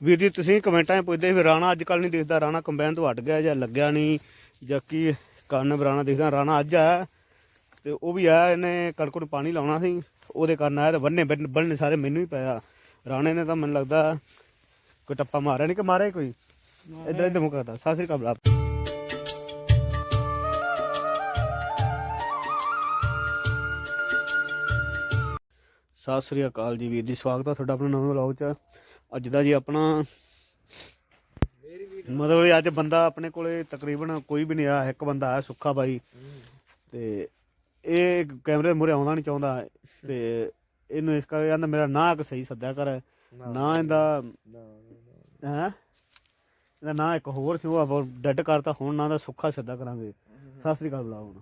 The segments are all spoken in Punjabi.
ਵੀਰ ਜੀ ਤੁਸੀਂ ਕਮੈਂਟਾਂ 'ਚ ਪੁੱਛਦੇ ਵੀ ਰਾਣਾ ਅੱਜ ਕੱਲ ਨਹੀਂ ਦਿਖਦਾ ਰਾਣਾ ਕੰਬਾਈਨ ਤੋਂ ਹਟ ਗਿਆ ਜਾਂ ਲੱਗਿਆ ਨਹੀਂ ਜਾਂ ਕੀ ਕਾਰਨ ਰਾਣਾ ਦਿਖਦਾ ਰਾਣਾ ਅੱਜ ਆਇਆ ਤੇ ਉਹ ਵੀ ਆਇਆ ਇਹਨੇ ਕਣਕ ਨੂੰ ਪਾਣੀ ਲਾਉਣਾ ਸੀ ਉਹਦੇ ਕਾਰਨ ਆਇਆ ਤੇ ਬੰਨੇ ਬੰਨੇ ਸਾਰੇ ਮੈਨੂੰ ਹੀ ਪਿਆ ਰਾਣੇ ਨੇ ਤਾਂ ਮੈਨੂੰ ਲੱਗਦਾ ਕੋਈ ਟੱਪਾ ਮਾਰਿਆ ਨਹੀਂ ਕਿ ਮਾਰਿਆ ਕੋਈ? ਇਧਰ ਇਧਰ ਮੁਕਾ ਤਾ ਸਤਿ ਸ੍ਰੀ ਅਕਾਲ ਬਲਾ ਸਤਿ ਸ੍ਰੀ ਅਕਾਲ ਜੀ ਵੀਰ ਜੀ ਸਵਾਗਤ ਹੈ ਤੁਹਾਡਾ ਆਪਣਾ ਨਵੇਂ ਵਲੌਗ 'ਚ। ਅੱਜ ਦਾ ਜੀ ਆਪਣਾ ਮਤਲਬ ਅੱਜ ਬੰਦਾ ਆਪਣੇ ਕੋਲੇ ਤਕਰੀਬਨ ਕੋਈ ਵੀ ਨਹੀਂ ਆਇਆ ਇੱਕ ਬੰਦਾ ਆਇਆ ਸੁੱਖਾ ਬਾਈ। ਤੇ ਇਹ ਕੈਮਰੇ ਮੂਹਰੇ ਆਉਂਦਾ ਨਹੀਂ ਚਾਹੁੰਦਾ ਤੇ ਇਹਨੂੰ ਇਸ ਕਰਕੇ ਕਹਿੰਦਾ ਮੇਰਾ ਨਾਂ ਇੱਕ ਸਹੀ ਸੱਦਿਆ ਕਰ। ਨਾ ਇਹਦਾ ਹੈ? ਇਹਦਾ ਨਾਂ ਇੱਕ ਹੋਰ ਸੀ ਉਹ ਡੈਡ ਕਰਤਾ ਹੁਣ ਨਾਂ ਦਾ ਸੁੱਖਾ ਸੱਦਾ ਕਰਾਂਗੇ। ਸਤਿ ਸ੍ਰੀ ਅਕਾਲ ਬੁਲਾ ਹੁਣ।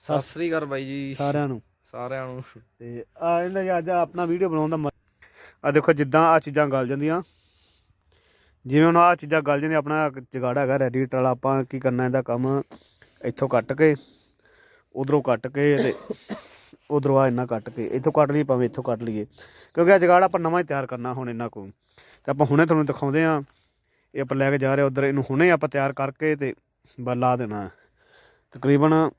ਸਤਿ ਸ੍ਰੀ ਅਕਾਲ ਬਾਈ ਜੀ। ਸਾਰਿਆਂ ਨੂੰ। ਸਾਰਿਆਂ ਨੂੰ। ਤੇ ਆ ਇਹਦਾ ਜੀ ਅੱਜ ਆਪਣਾ ਵੀਡੀਓ ਬਣਾਉਣ ਦਾ ਆ ਦੇਖੋ ਜਿੱਦਾਂ ਆ ਚੀਜ਼ਾਂ ਗਲ ਜਾਂਦੀਆਂ। ਜਿਵੇਂ ਹੁਣ ਆ ਚੀਜ਼ਾਂ ਗਲ ਜਾਂਦੀਆਂ, ਆਪਣਾ ਜਗਾੜਾ ਹੈਗਾ ਰੈਡੀਟ ਵਾਲਾ, ਆਪਾਂ ਕੀ ਕਰਨਾ ਇਹਦਾ ਕੰਮ? ਇੱਥੋਂ ਕੱਟ ਕੇ, ਉਧਰੋਂ ਕੱਟ ਕੇ ਤੇ ਉਧਰੋਂ ਆ ਇੰਨਾ ਕੱਟ ਕੇ, ਇੱਥੋਂ ਕੱਟ ਲਈ ਭਾਵੇਂ ਇੱਥੋਂ ਕੱਟ ਲਈਏ। ਕਿਉਂਕਿ ਆ ਜਗਾੜ ਆਪਾਂ ਨਵਾਂ ਹੀ ਤਿਆਰ ਕਰਨਾ ਹੁਣ ਇਹਨਾਂ ਕੋਲ। ਤੇ ਆਪਾਂ ਹੁਣੇ ਤੁਹਾਨੂੰ ਦਿਖਾਉਂਦੇ ਆ ਇਹ ਆਪਾਂ ਲੈ ਕੇ ਜਾ ਰਹੇ ਉਧਰ, ਇਹਨੂੰ ਹੁਣੇ ਆਪਾਂ ਤਿਆਰ ਕਰਕੇ ਤੇ ਬਸ ਲਾ ਦੇਣਾ। ਤਕਰੀਬਨ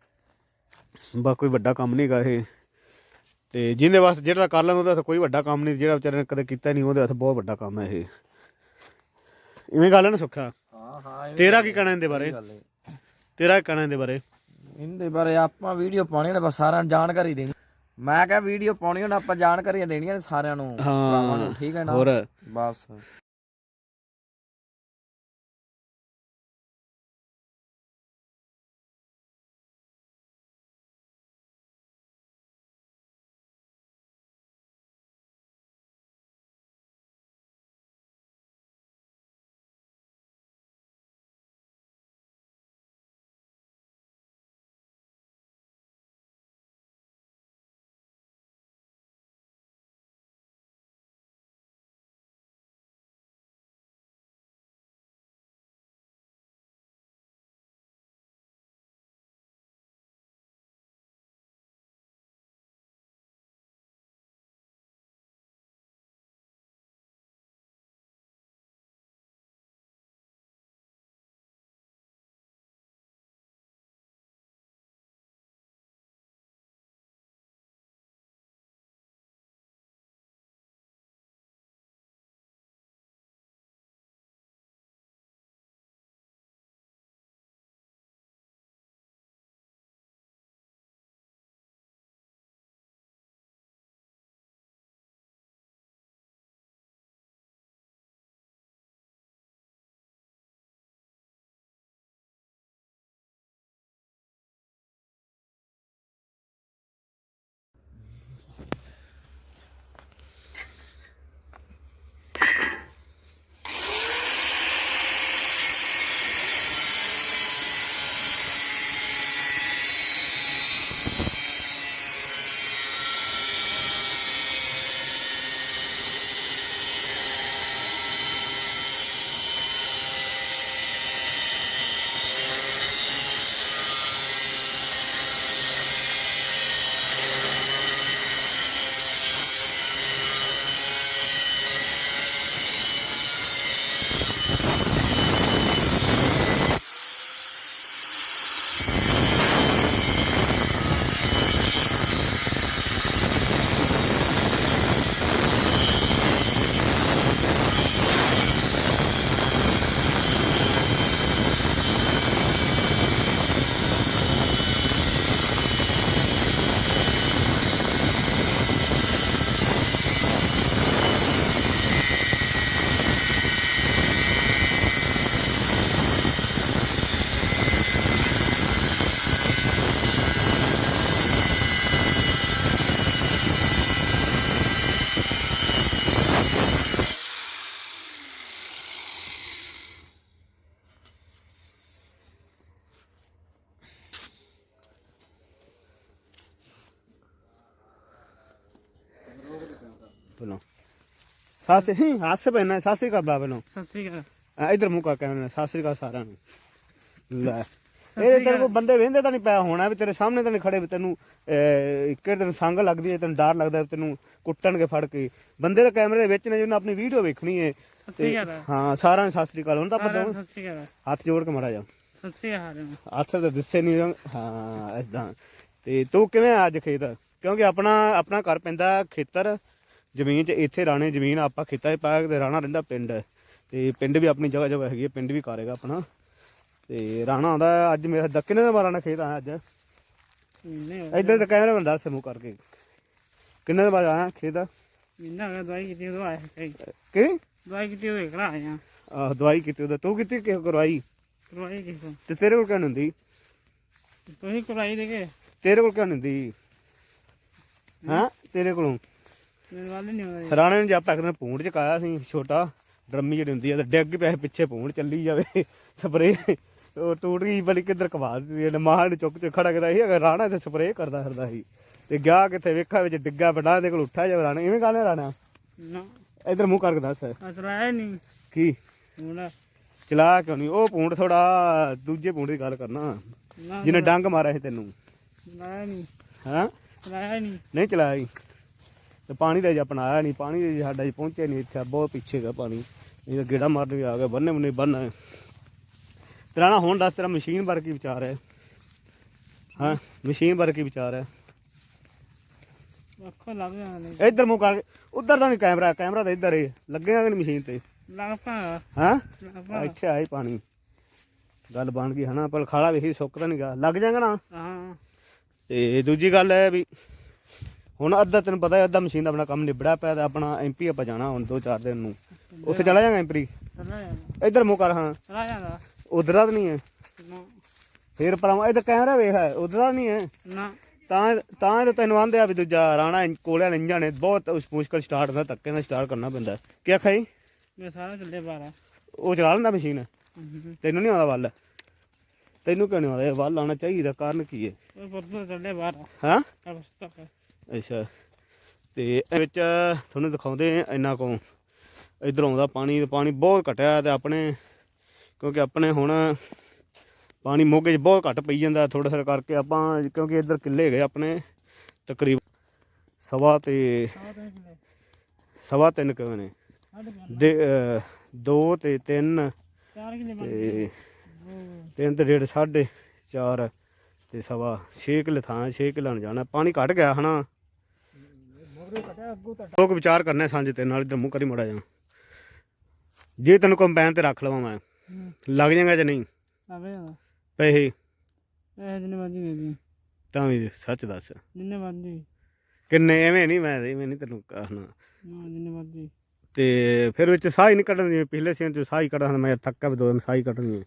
ਬਾ ਕੋਈ ਵੱਡਾ ਕੰਮ ਨਹੀਂ ਹੈਗਾ ਇਹ। ਤੇ ਜਿਹਦੇ ਵਾਸਤੇ ਜਿਹੜਾ ਕਰ ਲੈਂਦਾ ਉਹਦਾ ਕੋਈ ਵੱਡਾ ਕੰਮ ਨਹੀਂ ਜਿਹੜਾ ਵਿਚਾਰੇ ਨੇ ਕਦੇ ਕੀਤਾ ਨਹੀਂ ਉਹਦੇ ਵਾਸਤੇ ਬਹੁਤ ਵੱਡਾ ਕੰਮ ਹੈ ਇਹ। ਇਵੇਂ ਗੱਲ ਹੈ ਨਾ ਸੁੱਖਾ? ਹਾਂ ਹਾਂ ਤੇਰਾ ਕੀ ਕਹਿਣਾ ਇਹਦੇ ਬਾਰੇ? ਤੇਰਾ ਕੀ ਕਹਿਣਾ ਇਹਦੇ ਬਾਰੇ? ਇਹਦੇ ਬਾਰੇ ਆਪਾਂ ਵੀਡੀਓ ਪਾਉਣੀ ਨੇ ਬਸ ਸਾਰਿਆਂ ਨੂੰ ਜਾਣਕਾਰੀ ਦੇਣੀ। ਮੈਂ ਕਿਹਾ ਵੀਡੀਓ ਪਾਉਣੀ ਹੁਣ ਆਪਾਂ ਜਾਣਕਾਰੀਆਂ ਦੇਣੀਆਂ ਨੇ ਸਾਰਿਆਂ ਨੂੰ ਭਰਾਵਾਂ ਨੂੰ ਠੀਕ ਹੈ ਨਾ? ਹੋਰ? ਬਸ। ਪਹਿਲਾਂ ਸਾਸੇ ਹੀ ਹਾਸੇ ਪੈਣਾ ਸਾਸੇ ਕਾ ਬਲਾ ਪਹਿਲਾਂ ਸਤਿ ਸ੍ਰੀ ਅਕਾਲ ਆ, ਇੱਧਰ ਮੁਕਾ ਕੇ ਆਉਣਾ ਸਤਿ ਸ੍ਰੀ ਅਕਾਲ ਸਾਰਿਆਂ ਨੂੰ। ਲੈ। ਇਹ ਤੇਰੇ ਕੋਲ ਬੰਦੇ ਵੇਂਦੇ ਤਾਂ ਨਹੀਂ ਪਿਆ ਹੋਣਾ ਵੀ ਤੇਰੇ ਸਾਹਮਣੇ ਤਾਂ ਨਹੀਂ ਖੜੇ ਵੀ ਤੈਨੂੰ ਅਹ, ਇੱਕ ਤੈਨੂੰ ਸੰਗ ਲੱਗਦੀ ਹੈ ਤੈਨੂੰ ਡਰ ਲੱਗਦਾ ਵੀ ਤੈਨੂੰ ਕੁੱਟਣਗੇ ਫੜ ਕੇ। ਬੰਦੇ ਤਾਂ ਕੈਮਰੇ ਦੇ ਵਿੱਚ ਨੇ ਜਿਹਨੇ ਆਪਣੀ ਵੀਡੀਓ ਵੇਖਣੀ ਹੈ। ਸੱਚੀ ਗੱਲ ਹੈ ਹਾਂ ਸਾਰਿਆਂ ਨੂੰ ਸਤਿ ਸ੍ਰੀ ਅਕਾਲ ਹੁਣ ਤਾਂ ਆਪਾਂ ਦੋਵੇਂ ਸਤਿ ਸ਼੍ਰੀ ਅਕਾਲ ਹੱਥ ਜੋੜ ਕੇ ਮਾੜਾ ਜਾ ਹਾਲ ਹੈ ਹੱਥ ਤਾਂ ਦਿਸੇ ਨਹੀਂ ਹਾਂ ਇਦਾਂ ਤੇ ਤੂੰ ਕਿਵੇਂ ਆ ਅੱਜ ਖੇਤ? ਕਿਉਂਕਿ ਆਪਣਾ ਆਪਣਾ ਘਰ ਪੈਂਦਾ ਖੇਤਰ। ਜ਼ਮੀਨ 'ਚ ਇੱਥੇ ਰਾਣੇ ਜ਼ਮੀਨ ਆਪਾਂ ਖੇਤਾਂ 'ਚ ਪਾਇਆ ਤੇ ਰਾਣਾ ਰਹਿੰਦਾ ਪਿੰਡ। ਤੇ ਪਿੰਡ ਵੀ ਆਪਣੀ ਜਗ੍ਹਾ ਜਗ੍ਹਾ ਹੈਗੀ ਹੈ ਪਿੰਡ ਵੀ ਕਰੇਗਾ ਆਪਣਾ। ਤੇ ਰਾਣਾ ਆਉਂਦਾ ਅੱਜ ਮੇਰਾ ਦੱਕਨੇ ਦਾ ਮਾਰਾਣਾ ਖੇਤ ਆਇਆ ਅੱਜ। ਇੱਧਰ ਤਾਂ ਕੈਮਰਾ ਬੰਦਾ ਸਮੂਹ ਕਰਕੇ। ਕਿੰਨੇ ਦੇ ਬਾਅਦ ਆਇਆ ਖੇਤ? ਮਹੀਨਾ ਹੋ ਗਿਆ ਦਵਾਈ ਕੀਤੀ ਉਦੋਂ ਆਇਆ ਕਿ? ਦਵਾਈ ਕੀਤੀ ਉਦੋਂ ਇਕਲਾ ਆਇਆ ਆਹ ਦਵਾਈ ਕੀਤੀ ਉਹਦਾ। ਤੂੰ ਕੀਤੀ ਕਿ ਕਰਵਾਈ? ਕਰਵਾਈ ਕਿਸ? ਤੋਂ ਤੇਰੇ ਕੋਲ ਕਿਉਂ ਹੁੰਦੀ? ਤੁਸੀਂ ਕਰਵਾਈ ਦੇ ਕੇ? ਤੇਰੇ ਕੋਲ ਕਿਉਂ ਹੁੰਦੀ? ਹਾਂ? ਤੇਰੇ ਕੋਲੋਂ? ਮੇਰੇ ਵੱਲ ਨਹੀਂ ਆਉਂਦਾ ਰਾਣੇ ਨੇ ਜਾਪਾ ਕਿਤੇ ਪੂੰਡ ਚ ਕਾਇਆ ਸੀ ਛੋਟਾ ਡਰਮੀ ਜਿਹੜੀ ਹੁੰਦੀ ਆ ਤੇ ਡਿੱਗ ਪਏ ਪਿੱਛੇ ਪੂੰਡ ਚੱਲੀ ਜਾਵੇ ਸਪਰੇ ਉਹ ਟੂਟ ਗਈ ਬੜੀ ਕਿੱਧਰ ਕਵਾ ਦਿੱਤੀ ਇਹਨੇ ਮਾਂ ਨੂੰ ਚੁੱਕ ਕੇ ਖੜਾ ਕਰਦਾ ਸੀ ਅਗਰ ਰਾਣਾ ਤੇ ਸਪਰੇ ਕਰਦਾ ਫਿਰਦਾ ਸੀ। ਤੇ ਗਿਆ ਕਿੱਥੇ ਵੇਖਾ ਵਿੱਚ ਡਿੱਗਾ ਬਣਾ ਦੇ ਕੋਲ ਉੱਠਾ ਜਾ ਰਾਣਾ ਇਵੇਂ ਗਾਣੇ ਰਾਣਾ? ਨਾ। ਇਧਰ ਮੂੰਹ ਕਰਕੇ ਦੱਸ। ਅਸਰਾਇਆ ਨਹੀਂ ਕੀ? ਹੁਣ ਚਲਾ ਕਿਉਂ ਨਹੀਂ ਉਹ ਪੂੰਡ ਥੋੜਾ ਦੂਜੇ ਪੂੰਡ ਦੀ ਗੱਲ ਕਰਨਾ। ਨਾ ਜਿਹਨੇ ਡੰਗ ਮਾਰਿਆ ਸੀ ਤੈਨੂੰ। ਨਹੀਂ ਹਾਂ? ਚਲਾਇਆ ਨਹੀਂ ਨਹੀਂ ਚਲਾਇਆ ਤੇ ਪਾਣੀ ਦਾ ਜੀ ਆਪਣਾ ਆਇਆ ਨਹੀਂ ਪਾਣੀ ਦਾ ਜੀ ਸਾਡਾ ਜੀ ਪਹੁੰਚਿਆ ਨਹੀਂ ਇੱਥੇ ਬਹੁਤ ਪਿੱਛੇ ਗਾ ਪਾਣੀ। ਤਾਂ ਗੇੜਾ ਮਾਰਨ ਵੀ ਆ ਗਿਆ ਬੰਨੇ ਮੁੰਨੇ ਬੰਨ ਤੇਰਾ ਨਾ ਹੁਣ ਦੱਸ ਤੇਰਾ ਮਸ਼ੀਨ ਬਾਰੇ ਕੀ ਵਿਚਾਰ ਹੈ? ਹਾਂ? ਮਸ਼ੀਨ ਬਾਰੇ ਕੀ ਵਿਚਾਰ ਹੈ? ਅੱਖੋਂ ਲੱਗ ਜਾਣਾ ਨਹੀਂ ਇੱਧਰ ਮੂੰਹ ਕਰਕੇ ਉਧਰ ਤਾਂ ਨਹੀਂ ਕੈਮਰਾ ਕੈਮਰਾ ਤਾਂ ਇੱਧਰ ਹੈ ਲੱਗੇਗਾ ਕਿ ਨਹੀਂ ਮਸ਼ੀਨ ਤੇ। ਲੱਗ ਪਾ ਹਾਂ? ਇੱਥੇ ਆਈ ਪਾਣੀ। ਗੱਲ ਬਣ ਗਈ ਹਨਾ ਪਰ ਖਾਲਾ ਵੇਖੀ ਸੁੱਕ ਤਾਂ ਨਹੀਂ ਗਿਆ। ਲੱਗ ਜਾਏਗਾ ਨਾ? ਹਾਂ। ਤੇ ਦੂਜੀ ਗੱਲ ਹੈ ਵੀ ਹੁਣ ਅੱਧਾ ਤੈਨੂੰ ਪਤਾ ਹੈ ਅੱਧਾ ਮਸ਼ੀਨ ਦਾ ਆਪਣਾ ਕੰਮ ਨਿਬੜਿਆ ਪਿਆ ਤੇ ਆਪਣਾ ਐਮਪੀ ਆਪਾਂ ਜਾਣਾ ਹੁਣ ਦੋ ਚਾਰ ਦਿਨ ਨੂੰ। ਉੱਥੇ ਚਲਾ ਜਾਗਾ ਐਮਪੀ? ਇੱਧਰ ਮੂੰਹ ਕਰ ਹਾਂ। ਚਲਾ ਜਾਂਦਾ ਉਧਰ ਤਾਂ ਨਹੀਂ ਹੈ। ਨਾ। ਫੇਰ ਪਰ ਇੱਧਰ ਕੈਮਰਾ ਵੇਖ ਹੈ। ਉਧਰ ਨਹੀਂ ਹੈ। ਨਾ। ਤਾਂ ਤਾਂ ਇਹ ਤੈਨੂੰ ਆਂਦੇ ਆ ਵੀ ਦੂਜਾ ਰਾਣਾ ਕੋਲਿਆਂ ਹੈ ਬਹੁਤ ਉਸ ਮੁਸ਼ਕਲ ਸਟਾਰਟ ਹੁੰਦਾ ਧੱਕੇ ਨਾਲ ਸਟਾਰਟ ਕਰਨਾ ਪੈਂਦਾ। ਕੀ ਆਖਿਆ ਜੀ? ਮੈਂ ਸਾਰਾ ਚੱਲੇ ਬਾਰਾ ਉਹ ਚਲਾ ਲੈਂਦਾ ਮਸ਼ੀਨ? ਤੈਨੂੰ ਨਹੀਂ ਆਉਂਦਾ ਵੱਲ? ਤੈਨੂੰ ਕਿਉਂ ਨਹੀਂ ਆਉਂਦਾ? ਯਾਰ ਵੱਲ ਆਉਣਾ ਚਾਹੀਦਾ ਕਾਰਨ ਕੀ ਹੈ? ਉਹ ਪਰਸੋਂ ਚੱਲੇ ਬਾਰਾ ਹਾਂ? ਅੱਛਾ। ਤੇ ਇਹ ਵਿੱਚ ਤੁਹਾਨੂੰ ਦਿਖਾਉਂਦੇ ਇੰਨਾ ਕੋ ਇਧਰ ਆਉਂਦਾ ਪਾਣੀ ਪਾਣੀ ਬਹੁਤ ਘਟਿਆ ਤੇ ਆਪਣੇ ਕਿਉਂਕਿ ਆਪਣੇ ਹੁਣ ਪਾਣੀ ਮੋਗੇ 'ਚ ਬਹੁਤ ਘੱਟ ਪਈ ਜਾਂਦਾ ਥੋੜਾ ਥੋੜਾ ਕਰਕੇ ਆਪਾਂ ਕਿਉਂਕਿ ਇੱਧਰ ਕਿੱਲੇ ਗਏ ਆਪਣੇ ਤਕਰੀਬ ਸਵਾ ਤੇ ਸਵਾ ਤਿੰਨ ਕਿਵੇਂ ਨੇ ਦੇ ਅਹ, ਦੋ ਤੇ ਤਿੰਨ ਚਾਰ ਤੇ ਤਿੰਨ ਤੇ ਡੇਢ ਸਾਢੇ ਚਾਰ ਤੇ ਸਵਾ 6 ਕਿੱਲੇ ਥਾਂ 6 ਕਿੱਲੇ ਨੂੰ ਜਾਣਾ। ਪਾਣੀ ਘਟ ਗਿਆ ਹਨਾ ਮਗਰੇ ਕਟਿਆ ਅੱਗੂ ਤਾਂ ਲੋਕ ਵਿਚਾਰ ਕਰਨੇ ਸਾਂਝੇ ਤੇ ਨਾਲ ਇਧਰ ਮੂੰਹ ਕਰੀ ਮੜਾ ਜਾ ਜੇ ਤੈਨੂੰ ਕੰਬਾਈਨ ਤੇ ਰੱਖ ਲਵਾਂ ਮੈਂ ਲੱਗ ਜਾਏਗਾ ਜਾਂ ਨਹੀਂ? ਆਵੇ ਜਾਂਦਾ ਪੈਸੇ? ਇਹ ਜਿੰਨੇ ਮਰਜ਼ੀ ਦੇ ਦੀ ਤਾਂ ਵੀ ਸੱਚ ਦੱਸ। ਜਿੰਨੇ ਮਰਜ਼ੀ। ਕਿੰਨੇ ਐਵੇਂ ਨਹੀਂ ਮੈਂ ਐਵੇਂ ਨਹੀਂ ਤੈਨੂੰ ਕਹਿਣਾ। ਨਾ ਜਿੰਨੇ ਮਰਜ਼ੀ। ਤੇ ਫਿਰ ਵਿੱਚ ਸਾਹ ਹੀ ਨਹੀਂ ਕੱਢਣ ਦੀ ਪਿਛਲੇ ਸੀਨ ਚ ਸਾਹ ਹੀ ਕੱਢਣਾ ਮੈਂ ਥੱਕਾ ਵੀ ਦੋ ਦਿਨ ਸਾਹ ਹੀ। ਕੱਢਣੀ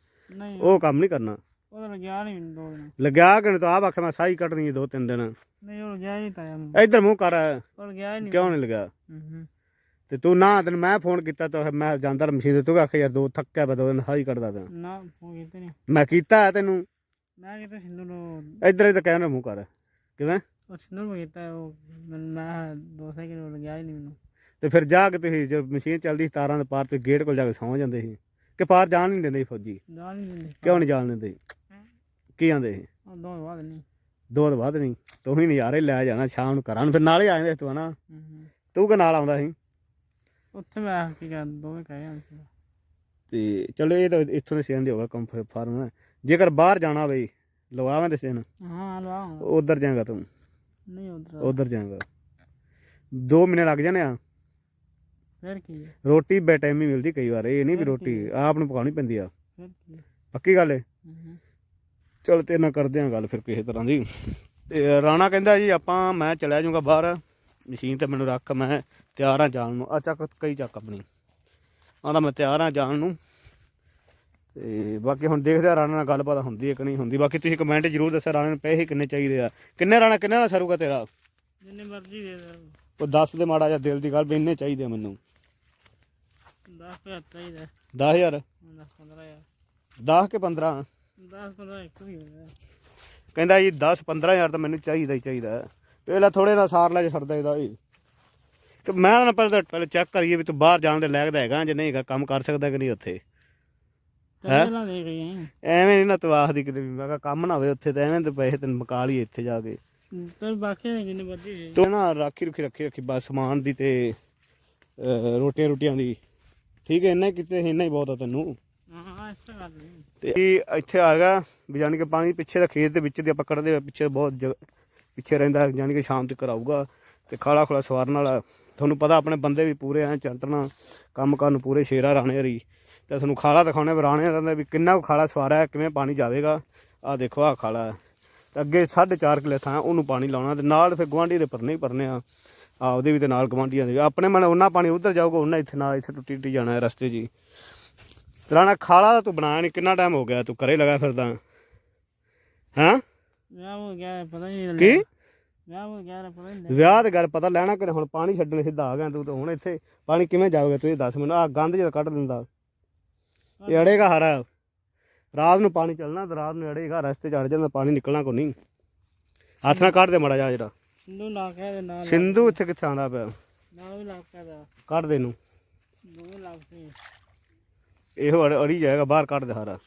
ਉਹ ਕੰਮ ਨਹੀਂ ਕਰਨਾ। ਉਹ ਤਾਂ ਲੱਗਿਆ ਨਹੀਂ ਮੈਨੂੰ ਦੋ ਦਿਨ। ਲੱਗਿਆ ਕਿ ਤਾਂ ਆਪ ਆਖਿਆ ਮੈਂ ਹੀ ਕੱਢਣੀ ਹੈ ਦੋ ਤਿੰਨ ਦਿਨ। ਨਹੀਂ ਉਹ ਗਿਆ ਹੀ ਤਾਂ ਯਾਰ ਇੱਧਰ ਮੂੰਹ ਕਰ। ਉਹ ਗਿਆ ਹੀ ਨਹੀਂ ਕਿਉਂ ਨਹੀਂ ਲਗਾ ਹੂੰ ਹੂੰ ਤੇ ਤੂੰ ਨਾ ਤੈਨੂੰ ਮੈਂ ਫੋਨ ਕੀਤਾ ਤਾਂ ਮੈਂ ਜਾਂਦਾ ਮਸ਼ੀਨ ਤੇ ਤੂੰ ਆਖਿਆ ਯਾਰ ਦੋ ਥੱਕਿਆ ਪਿਆ ਦੋ ਦਿਨ ਹੀ ਕੱਢਦਾ ਪਿਆ। ਨਾ ਉਹ ਕੀਤੇ ਨਹੀਂ ਮੈਂ ਕੀਤਾ ਤੈਨੂੰ। ਮੈਂ ਕਿਤੇ ਸਿੰਧੂ ਨੂੰ। ਇੱਧਰ ਇੱਧਰ ਕਹਿਣਾ ਮੂੰਹ ਕਰ। ਕਿਵੇਂ? ਉਹ ਸਿੰਧੂ ਨੂੰ ਕੀਤਾ ਉਹ ਮੈਂ ਦੋ ਸੈਕਿੰਡ ਲੱਗਿਆ ਹੀ ਨਹੀਂ ਮੈਨੂੰ। ਤੇ ਫਿਰ ਜਾ ਕੇ ਤੁਸੀਂ ਜਦ ਮਸ਼ੀਨ ਚੱਲਦੀ ਸੀ ਤਾਰਾਂ ਦੇ ਪਾਰ ਤੇ ਗੇਟ ਕੋਲ ਜਾ ਕੇ ਸੌਂ ਜਾਂਦੇ ਸੀ। ਕਿ ਪਾਰ ਜਾਣ ਨਹੀਂ ਦਿੰਦੇ ਸੀ ਫੌਜੀ। ਜਾਣ ਨਹੀਂ ਦਿੰਦੇ। ਕਿਉਂ ਨਹੀਂ ਜਾਣ ਦਿੰਦੇ? ਕੀ ਆਂਦੇ ਦੋ ਬਾਅਦ ਨਹੀਂ। ਦੋ ਤੋਂ ਬਾਅਦ ਨਹੀਂ। ਤੂੰ ਹੀ ਨਜ਼ਾਰੇ ਲੈ ਜਾਣਾ ਸ਼ਾਮ ਨੂੰ ਘਰਾਂ ਨੂੰ ਫਿਰ ਨਾਲੇ ਆ ਜਾਂਦੇ ਤੂੰ ਹਨਾ? ਹੂੰ। ਹੂੰ ਤੂੰ ਕਿ ਨਾਲ ਆਉਂਦਾ ਸੀ? ਉੱਥੇ ਮੈਂ ਕੀ ਕਰ ਦੋਵੇਂ ਕਹੇ ਆ ਤੇ ਚਲੋ ਇਹ ਤਾਂ ਇੱਥੋਂ ਦੇ ਸੇਨ ਦੇ ਹੋਗਾ ਕੰਫਰਟ ਫਾਰਮ ਜੇਕਰ ਬਾਹਰ ਜਾਣਾ ਬਈ ਲਵਾਵਾਂ ਦੇ ਸੇਨ ਹਾਂ ਲਵਾ ਉਧਰ ਜਾਏਗਾ ਤੂੰ? ਨਹੀਂ ਉਧਰ ਉਧਰ ਜਾਏਗਾ। 2 ਮਹੀਨੇ ਲੱਗ ਜਾਣੇ ਆ। ਫਿਰ ਕੀ ਹੈ ਰੋਟੀ ਬੇਟਾਈਮੀ ਮਿਲਦੀ ਕਈ ਵਾਰ। ਇਹ ਨਹੀਂ ਵੀ ਰੋਟੀ ਆਪ ਨੂੰ ਪਕਾਉਣੀ ਪੈਂਦੀ ਆ। ਹੈ ਪੱਕੀ ਗੱਲ ਏ? ਹੂੰ ਹੂੰ ਚਲ ਤੇ ਨਾਲ ਕਰਦੇ ਆ ਗੱਲ ਫਿਰ ਕਿਸੇ ਤਰ੍ਹਾਂ ਦੀ। ਤੇ ਰਾਣਾ ਕਹਿੰਦਾ ਜੀ ਆਪਾਂ ਮੈਂ ਚਲਿਆ ਜਾਊਂਗਾ ਬਾਹਰ। ਮਸ਼ੀਨ ਤੇ ਮੈਨੂੰ ਰੱਖ ਮੈਂ ਤਿਆਰ ਆ ਜਾਣ ਨੂੰ। ਆ ਚੱਕ ਕਈ ਚੱਕ ਆਪਣੀ। ਆਂਦਾ ਮੈਂ ਤਿਆਰ ਆ ਜਾਣ ਨੂੰ। ਤੇ ਬਾਕੀ ਹੁਣ ਦੇਖਦੇ ਆ ਰਾਣਾ ਨਾਲ ਗੱਲਬਾਤ ਹੁੰਦੀ ਹੈ ਕਿ ਨਹੀਂ ਹੁੰਦੀ। ਬਾਕੀ ਤੁਸੀਂ ਕਮੈਂਟ ਜ਼ਰੂਰ ਦੱਸਿਆ ਰਾਣੇ ਨੂੰ ਪੈਸੇ ਕਿੰਨੇ ਚਾਹੀਦੇ ਆ। ਕਿੰਨੇ ਰਾਣਾ ਕਿੰਨੇ ਦਾ ਸਰੂਗਾ ਤੇਰਾ? ਜਿੰਨੇ ਮਰਜ਼ੀ ਦੇ ਦੇ। ਉਹ ਦੱਸ ਦੇ ਮਾੜਾ ਜਿਹਾ ਦਿਲ ਦੀ ਗੱਲ ਵੀ ਇੰਨੇ ਚਾਹੀਦੇ ਆ ਮੈਨੂੰ। 10 ਰੁਪਏ ਚਾਹੀਦਾ। 10000 10 15 ਯਾਰ 10 ਕੇ 15 10 15 ਇੱਕ ਹੀ ਹੋਇਆ ਕਹਿੰਦਾ ਜੀ 10 15000 ਤਾਂ ਮੈਨੂੰ ਚਾਹੀਦਾ ਹੀ ਚਾਹੀਦਾ। ਪਹਿਲਾਂ ਥੋੜੇ ਨਾਲ ਸਾਰ ਲੈ ਜੇ ਸਰਦਾ ਇਹਦਾ ਵੀ ਕਿ ਮੈਂ ਨਾ ਪਹਿਲਾਂ ਤਾਂ ਪਹਿਲਾਂ ਚੈੱਕ ਕਰੀਏ ਵੀ ਤੂੰ ਬਾਹਰ ਜਾਣ ਦੇ ਲਾਇਕ ਦਾ ਹੈਗਾ ਜਾਂ ਨਹੀਂ ਹੈਗਾ ਕੰਮ ਕਰ ਸਕਦਾ ਕਿ ਨਹੀਂ ਉੱਥੇ? ਚੱਲਾਂ ਦੇਖ ਰਹੀ ਹੈ ਐਵੇਂ ਨਹੀਂ ਨਾ ਤੂੰ ਆਖਦੀ ਕਿਤੇ ਵੀ ਮੈਂ ਕਿਹਾ ਕੰਮ ਨਾ ਹੋਵੇ ਉੱਥੇ ਤਾਂ ਐਵੇਂ ਤੇ ਪੈਸੇ ਤੈਨੂੰ ਮਕਾ ਲਈ ਇੱਥੇ ਜਾ ਕੇ। ਤੇ ਬਾਕੀ ਨੇ ਜਿੰਨੇ ਵੱਧੀ ਤੂੰ ਨਾ ਰਾਖੀ ਰੁਖੀ ਰੱਖੀ ਰੱਖੀ ਬਸ ਸਮਾਨ ਦੀ ਤੇ ਅਹ, ਰੋਟੀਆਂ ਰੋਟੀਆਂ ਦੀ। ਠੀਕ ਹੈ ਇੰਨਾ ਹੀ ਕਿਤੇ ਇੰਨਾ ਹੀ ਬਹੁਤ ਆ ਤੈਨੂੰ। ਹਾਂ ਇਸ ਤਰ੍ਹਾਂ ਕਰ ਤੇ ਇਹ ਇੱਥੇ ਆ ਗਿਆ, ਵੀ ਜਾਣੀ ਕਿ ਪਾਣੀ ਪਿੱਛੇ ਦਾ ਖੇਤ ਦੇ ਵਿੱਚ ਦੀ ਆਪਾਂ ਕੱਢਦੇ ਆ ਪਿੱਛੇ ਬਹੁਤ ਜਗ- ਪਿੱਛੇ ਰਹਿੰਦਾ, ਜਾਣੀ ਕਿ ਸ਼ਾਮ ਤੱਕ ਆਊਗਾ। ਤੇ ਖਾਲਾ ਖੁਲਾ ਸਵਾਰਨ ਵਾਲਾ ਤੁਹਾਨੂੰ ਪਤਾ ਆਪਣੇ ਬੰਦੇ ਵੀ ਪੂਰੇ ਐ ਚੰਟਣਾ ਕੰਮ ਕਰਨ ਨੂੰ ਪੂਰੇ ਸ਼ੇਰਾ ਰਾਣੇ ਹਰੀ। ਤੇ ਤੁਹਾਨੂੰ ਖਾਲਾ ਦਿਖਾਉਣੇ, ਵੀ ਰਾਣੇ ਰਹਿੰਦਾ ਵੀ ਕਿੰਨਾ ਕੁ ਖਾਲਾ ਸਵਾਰਾ ਹੈ, ਕਿਵੇਂ ਪਾਣੀ ਜਾਵੇਗਾ। ਆ ਦੇਖੋ ਆ ਖਾਲਾ ਹੈ। ਤੇ ਅੱਗੇ 4.5 ਕਿਲੇ ਥਾਂ ਉਹਨੂੰ ਪਾਣੀ ਲਾਉਣਾ, ਤੇ ਨਾਲ ਫਿਰ ਗਵਾਂਢੀ ਦੇ ਪਰਨੇ ਹੀ ਪਰਨੇ ਆ। ਆ ਉਹਦੇ ਵੀ ਤੇ ਨਾਲ ਗਵਾਂਢੀਆਂ ਦੇ ਵੀ। ਆਪਣੇ ਮਨ, ਉਹਨਾਂ ਪਾਣੀ ਉਧਰ ਜਾਊਗਾ, ਉਹਨਾਂ ਇੱਥੇ ਨਾਲ ਇੱਥੇ ਟੁੱਟੀ ਟੁੱਟੀ ਜਾਣਾ ਹੈ ਰਸਤੇ 'ਚ ਹੀ। ਤਰਾਣਾ ਖਾਲਾ ਤੂੰ ਬਣਾਇਆ ਨਹੀਂ ਕਿੰਨਾ ਟਾਈਮ ਹੋ ਗਿਆ ਤੂੰ ਘਰੇ ਲਗਾ ਫਿਰਦਾ? ਹਾਂ? ਵਿਆਹ ਹੋ ਗਿਆ ਪਤਾ ਨਹੀਂ ਕੀ? ਵਿਆਹ ਹੋ ਗਿਆ ਪਤਾ ਨਹੀਂ ਵਿਆਹ ਤੇ ਗੱਲ ਪਤਾ ਲੈਣਾ ਕਿ ਹੁਣ ਪਾਣੀ ਛੱਡਣ ਸਿੱਧਾ ਆ ਗਿਆ ਤੂੰ ਤਾਂ ਹੁਣ ਇੱਥੇ ਪਾਣੀ ਕਿਵੇਂ ਜਾਊਗਾ ਤੂੰ ਇਹ ਦੱਸ ਮੈਨੂੰ ਆ ਗੰਦ ਜਦ ਕੱਢ ਦਿੰਦਾ। ਇਹ ਅੜੇਗਾ ਹਰਾ। ਰਾਤ ਨੂੰ ਪਾਣੀ ਚੱਲਣਾ ਤੇ ਰਾਤ ਨੂੰ ਅੜੇਗਾ ਰਸਤੇ ਚੜ ਜਾਂਦਾ ਪਾਣੀ ਨਿਕਲਣਾ ਕੋ ਨਹੀਂ। ਹੱਥ ਨਾਲ ਕੱਢ ਦੇ ਮੜਾ ਜਾ ਜਿਹੜਾ। ਸਿੰਧੂ ਇਲਾਕਾ ਦੇ ਨਾਲ। ਸਿੰਧੂ ਇੱਥੇ ਕਿੱਥੇ ਆਉਂਦਾ ਪਿਆ? ਨਾਲ ਵੀ ਦਾ ਕੱਢ ਦੇ ਨੂੰ ਦੋ ਇਲਾਕੇ ਇਹੋ ਅੜੀ ਜਾਏਗਾ ਬਾਹਰ ਕੱਢ ਦੇ ਹਾਰਾ